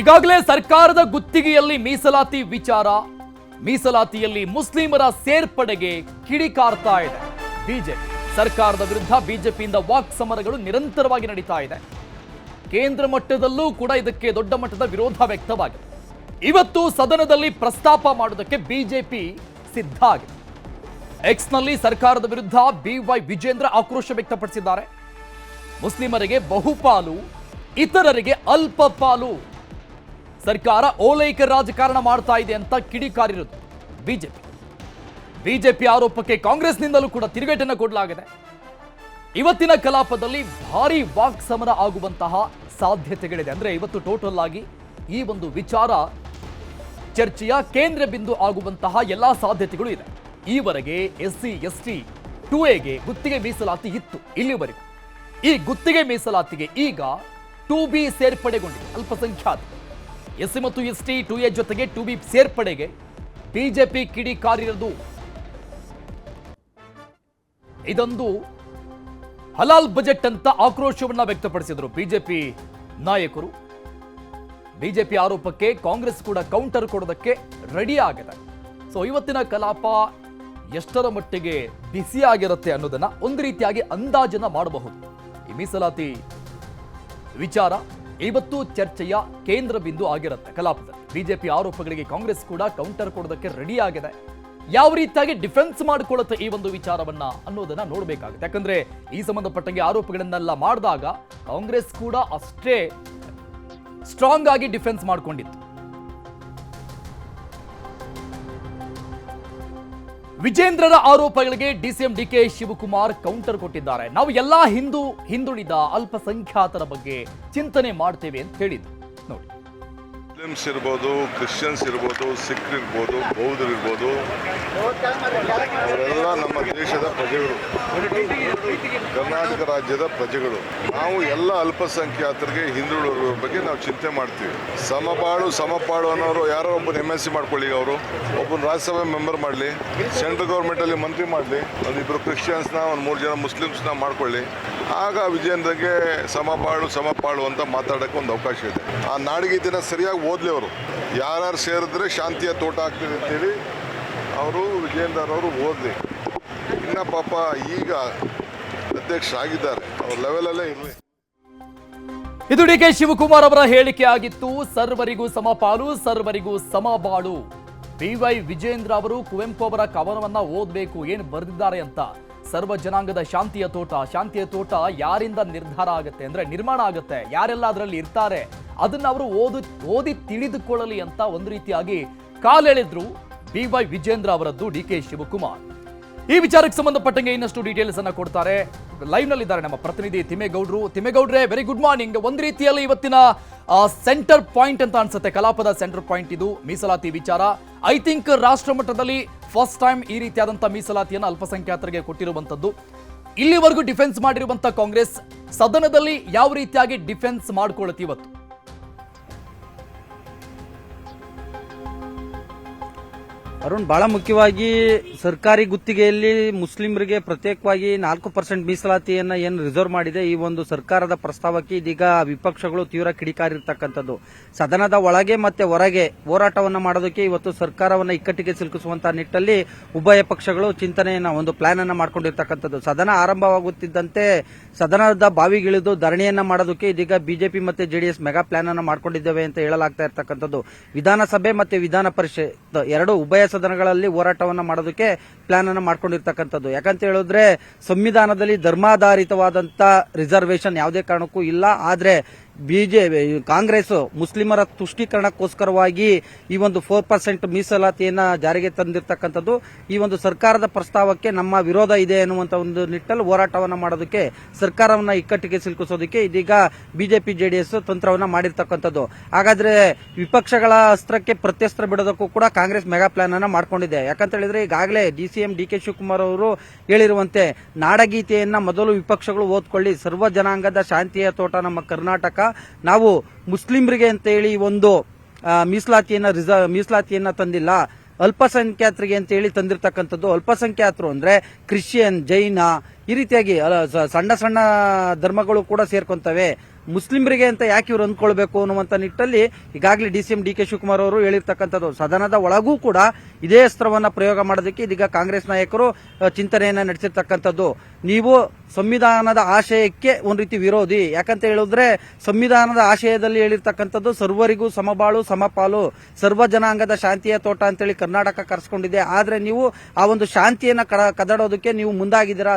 ಈಗಾಗಲೇ ಸರ್ಕಾರದ ಗುತ್ತಿಗೆಯಲ್ಲಿ ಮೀಸಲಾತಿ ವಿಚಾರ, ಮೀಸಲಾತಿಯಲ್ಲಿ ಮುಸ್ಲಿಮರ ಸೇರ್ಪಡೆಗೆ ಕಿಡಿಕಾರ್ತಾ ಇದೆ. ಬಿಜೆಪಿ ಸರ್ಕಾರದ ವಿರುದ್ಧ ಬಿಜೆಪಿಯಿಂದ ವಾಕ್ ಸಮರಗಳು ನಿರಂತರವಾಗಿ ನಡೀತಾ ಇದೆ. ಕೇಂದ್ರ ಮಟ್ಟದಲ್ಲೂ ಕೂಡ ಇದಕ್ಕೆ ದೊಡ್ಡ ಮಟ್ಟದ ವಿರೋಧ ವ್ಯಕ್ತವಾಗಿದೆ. ಇವತ್ತು ಸದನದಲ್ಲಿ ಪ್ರಸ್ತಾಪ ಮಾಡುವುದಕ್ಕೆ ಬಿಜೆಪಿ ಸಿದ್ಧ ಆಗಿದೆ. ಎಕ್ಸ್ನಲ್ಲಿ ಸರ್ಕಾರದ ವಿರುದ್ಧ ಬಿವೈ ವಿಜೇಂದ್ರ ಆಕ್ರೋಶ ವ್ಯಕ್ತಪಡಿಸಿದ್ದಾರೆ. ಮುಸ್ಲಿಮರಿಗೆ ಬಹುಪಾಲು, ಇತರರಿಗೆ ಅಲ್ಪ ಪಾಲು ಸರ್ಕಾರ ಓಲೈಕ ರಾಜಕಾರಣ ಮಾಡ್ತಾ ಇದೆ ಅಂತ ಕಿಡಿಕಾರಿರೋದು. ಬಿಜೆಪಿ. ಬಿಜೆಪಿ ಆರೋಪಕ್ಕೆ ಕಾಂಗ್ರೆಸ್ನಿಂದಲೂ ಕೂಡ ತಿರುಗೇಟನ್ನು ಕೊಡಲಾಗಿದೆ. ಇವತ್ತಿನ ಕಲಾಪದಲ್ಲಿ ಭಾರಿ ವಾಕ್ ಸಮರ ಆಗುವಂತಹ ಸಾಧ್ಯತೆಗಳಿದೆ. ಅಂದ್ರೆ ಇವತ್ತು ಟೋಟಲ್ ಆಗಿ ಈ ಒಂದು ವಿಚಾರ ಚರ್ಚೆಯ ಕೇಂದ್ರ ಬಿಂದು ಆಗುವಂತಹ ಎಲ್ಲಾ ಸಾಧ್ಯತೆಗಳು ಇದೆ. ಈವರೆಗೆ S C S T two ಎಗೆ ಗುತ್ತಿಗೆ ಮೀಸಲಾತಿ ಇತ್ತು ಇಲ್ಲಿವರೆಗೂ. ಈ ಗುತ್ತಿಗೆ ಮೀಸಲಾತಿಗೆ ಈಗ ಟು ಬಿ ಸೇರ್ಪಡೆಗೊಂಡಿದೆ ಅಲ್ಪಸಂಖ್ಯಾತ ಎಸ್ ಸಿ ಮತ್ತು ಎಸ್ ಟಿ ಟು ಎ ಜೊತೆಗೆ ಟು ಬಿ ಸೇರ್ಪಡೆಗೆ ಬಿಜೆಪಿ ಕಿಡಿ ಕಾರಿರದು. ಇದೊಂದು ಹಲಾಲ್ ಬಜೆಟ್ ಅಂತ ಆಕ್ರೋಶವನ್ನ ವ್ಯಕ್ತಪಡಿಸಿದರು ಬಿಜೆಪಿ ನಾಯಕರು. ಬಿಜೆಪಿ ಆರೋಪಕ್ಕೆ ಕಾಂಗ್ರೆಸ್ ಕೂಡ ಕೌಂಟರ್ ಕೊಡೋದಕ್ಕೆ ರೆಡಿ ಆಗಿದೆ. ಸೊ, ಇವತ್ತಿನ ಕಲಾಪ ಎಷ್ಟರ ಮಟ್ಟಿಗೆ ಬಿಸಿಯಾಗಿರುತ್ತೆ ಅನ್ನೋದನ್ನ ಒಂದು ರೀತಿಯಾಗಿ ಅಂದಾಜನ್ನ ಮಾಡಬಹುದು. ಈ ಮೀಸಲಾತಿ ವಿಚಾರ. ಇವತ್ತು ಚರ್ಚೆಯ ಕೇಂದ್ರ ಬಿಂದು ಆಗಿರುತ್ತೆ ಕಲಾಪದಲ್ಲಿ. ಬಿಜೆಪಿ ಆರೋಪಗಳಿಗೆ ಕಾಂಗ್ರೆಸ್ ಕೂಡ ಕೌಂಟರ್ ಕೊಡೋದಕ್ಕೆ ರೆಡಿ ಆಗಿದೆ. ಯಾವ ರೀತಿಯಾಗಿ ಡಿಫೆನ್ಸ್ ಮಾಡಿಕೊಳ್ಳುತ್ತೆ ಈ ಒಂದು ವಿಚಾರವನ್ನ ಅನ್ನೋದನ್ನ ನೋಡಬೇಕಾಗುತ್ತೆ. ಯಾಕಂದ್ರೆ ಈ ಸಂಬಂಧಪಟ್ಟಂಗೆ ಆರೋಪಗಳನ್ನೆಲ್ಲ ಮಾಡಿದಾಗ ಕಾಂಗ್ರೆಸ್ ಕೂಡ ಅಷ್ಟೇ ಸ್ಟ್ರಾಂಗ್ ಆಗಿ ಡಿಫೆನ್ಸ್ ಮಾಡಿಕೊಂಡಿತ್ತು. ವಿಜೇಂದ್ರರ ಆರೋಪಗಳಿಗೆ ಡಿಸಿಎಂ ಡಿಕೆ ಶಿವಕುಮಾರ್ ಕೌಂಟರ್ ಕೊಟ್ಟಿದ್ದಾರೆ. ನಾವು ಎಲ್ಲಾ ಹಿಂದೂ ಹಿಂದುಳಿದ ಅಲ್ಪಸಂಖ್ಯಾತರ ಬಗ್ಗೆ ಚಿಂತನೆ ಮಾಡ್ತೇವೆ ಅಂತ ಹೇಳಿದ್ರು. ಮುಸ್ಲಿಮ್ಸ್ ಇರ್ಬೋದು, ಕ್ರಿಶ್ಚಿಯನ್ಸ್ ಇರ್ಬೋದು, ಸಿಖ್ ಇರ್ಬೋದು, ಬೌದ್ಧರು ಇರ್ಬೋದು, ಅವರೆಲ್ಲ ನಮ್ಮ ದೇಶದ ಪ್ರಜೆಗಳು. ಕರ್ನಾಟಕ ರಾಜ್ಯದ ಪ್ರಜೆಗಳು. ನಾವು ಎಲ್ಲ ಅಲ್ಪಸಂಖ್ಯಾತರಿಗೆ ಹಿಂದುಳಿದವರ ಬಗ್ಗೆ ನಾವು ಚಿಂತೆ ಮಾಡ್ತೀವಿ. ಸಮಬಾಳು, ಸಮಪಾಳು ಅನ್ನೋರು ಯಾರೋ ಒಬ್ಬನ ಎಂ ಎಸ್ ಮಾಡ್ಕೊಳ್ಳಿ ಅವರು. ಒಬ್ಬನ ರಾಜ್ಯಸಭೆ ಮೆಂಬರ್ ಮಾಡಲಿ. ಸೆಂಟ್ರಲ್ ಗೌರ್ಮೆಂಟಲ್ಲಿ ಮಂತ್ರಿ ಮಾಡಲಿ. ಒಂದಿಬ್ಬರು ಕ್ರಿಶ್ಚಿಯನ್ಸ್ನ, ಒಂದು ಮೂರು ಜನ ಮುಸ್ಲಿಮ್ಸ್ನ ಮಾಡ್ಕೊಳ್ಳಿ. ಆಗ ವಿಜೇಂದ್ರಗೆ ಸಮಪಾಳು ಸಮಪಾಳು ಅಂತ ಮಾತಾಡೋಕ್ಕೆ ಒಂದು ಅವಕಾಶ ಇದೆ. ಆ ನಾಡಿಗೀತೆನ ಸರಿಯಾಗಿ ಓದಲಿ ಅವರು ಯಾರ್ಯಾರು ಸೇರಿದ್ರೆ ಶಾಂತಿಯ ತೋಟ ಆಗ್ತದೆ ಅಂತೇಳಿ ಅವರು ವಿಜೇಂದರ್ ಅವರು ಓದಲಿ. ಇನ್ನು ಪಾಪ ಈಗ ಅಧ್ಯಕ್ಷರಾಗಿದ್ದಾರೆ. ಅವ್ರ ಲೆವೆಲಲ್ಲೇ ಇರಲಿ. ಇದು ಡಿ ಕೆ ಶಿವಕುಮಾರ್ ಅವರ ಹೇಳಿಕೆ ಆಗಿತ್ತು. ಸರ್ವರಿಗೂ ಸಮಪಾಲು ಸರ್ವರಿಗೂ ಸಮಬಾಳು ಬಿವೈ ವಿಜೇಂದ್ರ ಅವರು ಕುವೆಂಪು ಅವರ ಕವನವನ್ನ ಓದಬೇಕು, ಏನು ಬರೆದಿದ್ದಾರೆ ಅಂತ. ಸರ್ವ ಜನಾಂಗದ ಶಾಂತಿಯ ತೋಟ ಶಾಂತಿಯ ತೋಟ ಯಾರಿಂದ ನಿರ್ಧಾರ ಆಗುತ್ತೆ ಅಂದ್ರೆ ನಿರ್ಮಾಣ ಆಗುತ್ತೆ. ಯಾರೆಲ್ಲ ಅದರಲ್ಲಿ ಇರ್ತಾರೆ? ಅದನ್ನ ಅವರು ಓದು, ಓದಿ ತಿಳಿದುಕೊಳ್ಳಲಿ ಅಂತ ಒಂದು ರೀತಿಯಾಗಿ ಕಾಲೆಳೆದ್ರು ಬಿ ವೈ ವಿಜೇಂದ್ರ ಅವರದ್ದು ಡಿ ಕೆ ಶಿವಕುಮಾರ್. ಈ ವಿಚಾರಕ್ಕೆ ಸಂಬಂಧಪಟ್ಟಂಗೆ ಇನ್ನಷ್ಟು ಡೀಟೇಲ್ಸ್ ಅನ್ನ ಕೊಡ್ತಾರೆ. ಲೈವ್ನಲ್ಲಿ ಇದ್ದಾರೆ ನಮ್ಮ ಪ್ರತಿನಿಧಿ ತಿಮ್ಮೇಗೌಡರು ತಿಮ್ಮೇಗೌಡ್ರೆ ವೆರಿ ಗುಡ್ ಮಾರ್ನಿಂಗ್ ಒಂದ್ ರೀತಿಯಲ್ಲಿ ಇವತ್ತಿನ ಸೆಂಟರ್ ಪಾಯಿಂಟ್ ಅಂತ ಅನ್ಸುತ್ತೆ. ಕಲಾಪದ ಸೆಂಟರ್ ಪಾಯಿಂಟ್ ಇದು. ಮೀಸಲಾತಿ ವಿಚಾರ. ಐ ಥಿಂಕ್ ರಾಷ್ಟ್ರ ಮಟ್ಟದಲ್ಲಿ ಫಸ್ಟ್ ಟೈಮ್ ಈ ರೀತಿಯಾದಂತಹ ಮೀಸಲಾತಿಯನ್ನು ಅಲ್ಪಸಂಖ್ಯಾತರಿಗೆ ಕೊಟ್ಟಿರುವಂತದ್ದು. ಇಲ್ಲಿವರೆಗೂ ಡಿಫೆನ್ಸ್ ಮಾಡಿರುವಂತಹ ಕಾಂಗ್ರೆಸ್, ಸದನದಲ್ಲಿ ಯಾವ ರೀತಿಯಾಗಿ ಡಿಫೆನ್ಸ್ ಮಾಡ್ಕೊಳ್ಳುತ್ತೆ ಇವತ್ತು ಅರುಣ್, ಬಹಳ ಮುಖ್ಯವಾಗಿ ಸರ್ಕಾರಿ ಗುತ್ತಿಗೆಯಲ್ಲಿ ಮುಸ್ಲಿಮರಿಗೆ ಪ್ರತ್ಯೇಕವಾಗಿ ನಾಲ್ಕು ಪರ್ಸೆಂಟ್ ಮೀಸಲಾತಿಯನ್ನು ಏನು ರಿಸರ್ವ್ ಮಾಡಿದೆ? ಈ ಒಂದು ಸರ್ಕಾರದ ಪ್ರಸ್ತಾವಕ್ಕೆ ಇದೀಗ ವಿಪಕ್ಷಗಳು ತೀವ್ರ ಕಿಡಿಕಾರಿರ್ತಕ್ಕಂಥದ್ದು. ಸದನದ ಒಳಗೆ ಮತ್ತೆ ಹೊರಗೆ ಹೋರಾಟವನ್ನ ಮಾಡೋದಕ್ಕೆ ಇವತ್ತು ಸರ್ಕಾರವನ್ನು ಇಕ್ಕಟ್ಟಿಗೆ ಸಿಲುಕಿಸುವಂತಹ ನಿಟ್ಟಲ್ಲಿ ಉಭಯ ಪಕ್ಷಗಳು ಚಿಂತನೆಯನ್ನ, ಒಂದು ಪ್ಲಾನ್ ಅನ್ನು ಮಾಡಿಕೊಂಡಿರ್ತಕ್ಕಂಥದ್ದು. ಸದನ ಆರಂಭವಾಗುತ್ತಿದ್ದಂತೆ ಸದನದ ಬಾವಿಗಿಳಿದು ಧರಣಿಯನ್ನ ಮಾಡೋದಕ್ಕೆ ಇದೀಗ ಬಿಜೆಪಿ ಮತ್ತೆ ಜೆಡಿಎಸ್ ಮೆಗಾ ಪ್ಲಾನ್ ಅನ್ನು ಮಾಡಿಕೊಂಡಿದ್ದೇವೆ ಅಂತ ಹೇಳಲಾಗ್ತಾ ಇರ್ತಕ್ಕಂಥದ್ದು. ವಿಧಾನಸಭೆ ಮತ್ತೆ ವಿಧಾನ ಪರಿಷತ್ ಎರಡು ಉಭಯ ಸದನಗಳಲ್ಲಿ ಹೋರಾಟವನ್ನು ಮಾಡೋದಕ್ಕೆ ಪ್ಲಾನ್ ಅನ್ನು ಮಾಡ್ಕೊಂಡಿರ್ತಕ್ಕಂಥದ್ದು. ಯಾಕಂತ ಹೇಳಿದ್ರೆ, ಸಂವಿಧಾನದಲ್ಲಿ ಧರ್ಮಾಧಾರಿತವಾದಂತ ರಿಸರ್ವೇಶನ್ ಯಾವುದೇ ಕಾರಣಕ್ಕೂ ಇಲ್ಲ. ಆದ್ರೆ ಬಿಜೆ ಕಾಂಗ್ರೆಸ್ ಮುಸ್ಲಿಮರ ತುಷ್ಟೀಕರಣಕ್ಕೋಸ್ಕರವಾಗಿ ಈ ಒಂದು ಫೋರ್ ಪರ್ಸೆಂಟ್ ಮೀಸಲಾತಿಯನ್ನ ಜಾರಿಗೆ ತಂದಿರತಕ್ಕಂಥದ್ದು. ಈ ಒಂದು ಸರ್ಕಾರದ ಪ್ರಸ್ತಾವಕ್ಕೆ ನಮ್ಮ ವಿರೋಧ ಇದೆ ಅನ್ನುವಂತ ಒಂದು ನಿಟ್ಟಲ್ಲಿ ಹೋರಾಟವನ್ನು ಮಾಡೋದಕ್ಕೆ, ಸರ್ಕಾರವನ್ನ ಇಕ್ಕಟ್ಟಿಗೆ ಸಿಲುಕಿಸೋದಕ್ಕೆ ಇದೀಗ ಬಿಜೆಪಿ, ಜೆಡಿಎಸ್ ತಂತ್ರವನ್ನ ಮಾಡಿರ್ತಕ್ಕಂಥದ್ದು. ಹಾಗಾದ್ರೆ ವಿಪಕ್ಷಗಳ ಅಸ್ತ್ರಕ್ಕೆ ಪ್ರತ್ಯಸ್ತ್ರ ಬಿಡೋದಕ್ಕೂ ಕೂಡ ಕಾಂಗ್ರೆಸ್ ಮೆಗಾ ಪ್ಲಾನ್ ಮಾಡ್ಕೊಂಡಿದೆ. ಯಾಕಂತ ಹೇಳಿದ್ರೆ ಈಗಾಗಲೇ ಡಿಸಿಎಂ ಡಿ ಕೆ ಶಿವಕುಮಾರ್ ಅವರು ಹೇಳಿರುವಂತೆ ನಾಡಗೀತೆಯನ್ನ ಮೊದಲು ವಿಪಕ್ಷಗಳು ಓದ್ಕೊಳ್ಳಿ, ಸರ್ವ ಜನಾಂಗದ ಶಾಂತಿಯ ತೋಟ ನಮ್ಮ ಕರ್ನಾಟಕ. ನಾವು ಮುಸ್ಲಿಮರಿಗೆ ಅಂತ ಹೇಳಿ ಒಂದು ಮೀಸಲಾತಿಯನ್ನ ರಿಸರ್ವ್ ಮೀಸಲಾತಿಯನ್ನ ತಂದಿಲ್ಲ. ಅಲ್ಪಸಂಖ್ಯಾತರಿಗೆ ಅಂತ ಹೇಳಿ ತಂದಿರತಕ್ಕಂಥದ್ದು ಅಲ್ಪಸಂಖ್ಯಾತರು ಅಂದ್ರೆ ಕ್ರಿಶ್ಚಿಯನ್, ಜೈನ ಈ ರೀತಿಯಾಗಿ ಸಣ್ಣ ಸಣ್ಣ ಧರ್ಮಗಳು ಕೂಡ ಸೇರ್ಕೊಂತವೆ. ಮುಸ್ಲಿಮರಿಗೆ ಅಂತ ಯಾಕೆ ಇವ್ರು ಅಂದ್ಕೊಳ್ಬೇಕು ಅನ್ನುವಂಥ ನಿಟ್ಟಲ್ಲಿ ಈಗಾಗಲೇ D C M D K Shivakumar ಅವರು ಹೇಳಿರ್ತಕ್ಕಂಥದ್ದು. ಸದನದ ಒಳಗೂ ಕೂಡ ಇದೇ ಅಸ್ತ್ರವನ್ನು ಪ್ರಯೋಗ ಮಾಡೋದಕ್ಕೆ ಇದೀಗ ಕಾಂಗ್ರೆಸ್ ನಾಯಕರು ಚಿಂತನೆಯನ್ನು ನಡೆಸಿರ್ತಕ್ಕಂಥದ್ದು. ನೀವು ಸಂವಿಧಾನದ ಆಶಯಕ್ಕೆ ಒಂದು ರೀತಿ ವಿರೋಧಿ. ಯಾಕಂತ ಹೇಳಿದ್ರೆ ಸಂವಿಧಾನದ ಆಶಯದಲ್ಲಿ ಹೇಳಿರ್ತಕ್ಕಂಥದ್ದು ಸರ್ವರಿಗೂ ಸಮಬಾಳು, ಸಮಪಾಲು, ಸರ್ವ ಜನಾಂಗದ ಶಾಂತಿಯ ತೋಟ ಅಂತೇಳಿ ಕರ್ನಾಟಕ ಕರೆಸ್ಕೊಂಡಿದೆ. ಆದ್ರೆ ನೀವು ಆ ಒಂದು ಶಾಂತಿಯನ್ನ ಕದಡೋದಕ್ಕೆ ನೀವು ಮುಂದಾಗಿದ್ದೀರಾ?